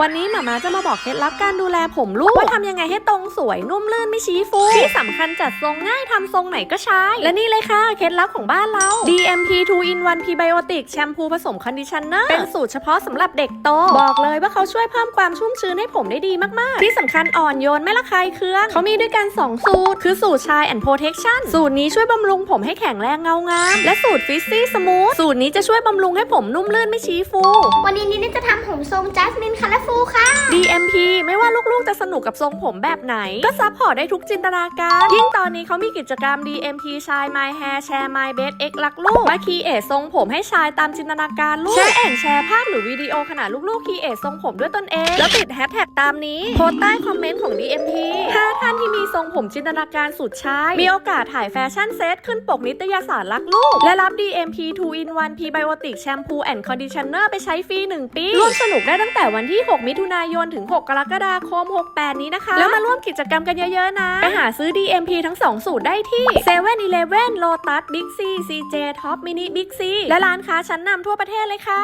วันนี้หมามาจะมาบอกเคล็ดลับการดูแลผมลูกว่าทำยังไงให้ตรงสวยนุ่มลื่นไม่ชี้ฟู ที่สำคัญจัดทรงง่ายทำทรงไหนก็ใช้ และนี่เลยค่ะเคล็ดลับของบ้านเรา DMP 2 in 1 Prebiotic แชมพูผสมคอนดิชเนอร์เป็นสูตรเฉพาะสำหรับเด็กโต บอกเลยว่าเขาช่วยเพิ่มความชุ่มชื้นให้ผมได้ดีมากๆ ที่สำคัญอ่อนโยนไม่ระคายเคืองเขามีด้วยกัน 2 สูตร คือสูตรชาย and protection สูตรนี้ช่วยบำรุงผมให้แข็งแรงเงางามและสูตรฟิซซี่สมูทสูตรนี้จะช่วยบำรุงให้ผมนุ่มลื่นไม่ชี้ฟู วันนี้นิดจะทำผมทรงจัสมินคาราฟูค่ะ DMP ไม่ว่าลูกๆจะสนุกกับทรงผมแบบไหน ก็ซัพพอร์ตได้ทุกจินตนาการ ยิ่งตอนนี้เขามีกิจกรรม DMP ชาย My Hair แชร์ My Best X รักลูกมาคีเอททรงผมให้ชายตามจินตนาการลูกแชร์แอนแชร์ภาพหรือวิดีโอขณะลูกๆคีเอททรงผมด้วยตนเอง แล้วติดแฮชแท็กตามนี้โพสต์ใต้คอมเมนต์ของ DMP ถ้าท่านที่มีทรงผมจินตนาการสุดชายมีโอกาสถ่ายแฟชั่นเซตขึ้นปกนิตยสารรักลูก และรับ DMP 2 in 1 Prebiotic Shampoo and Conditioner ไปใช้ฟรี 1 ปี ร่วมสนุกได้ตั้งแต่วันที่ 6 มิถุนายนถึง 6 กรกฎาคม 68 นี้นะคะ แล้วมาร่วมกิจกรรมกันเยอะๆนะ ไปหาซื้อ DMP ทั้ง 2 สูตรได้ที่7 e เ e ่ e อ Lotus Big C CJ Top Mini Big C และร้านค้าชั้นนำทั่วประเทศเลยค่ะ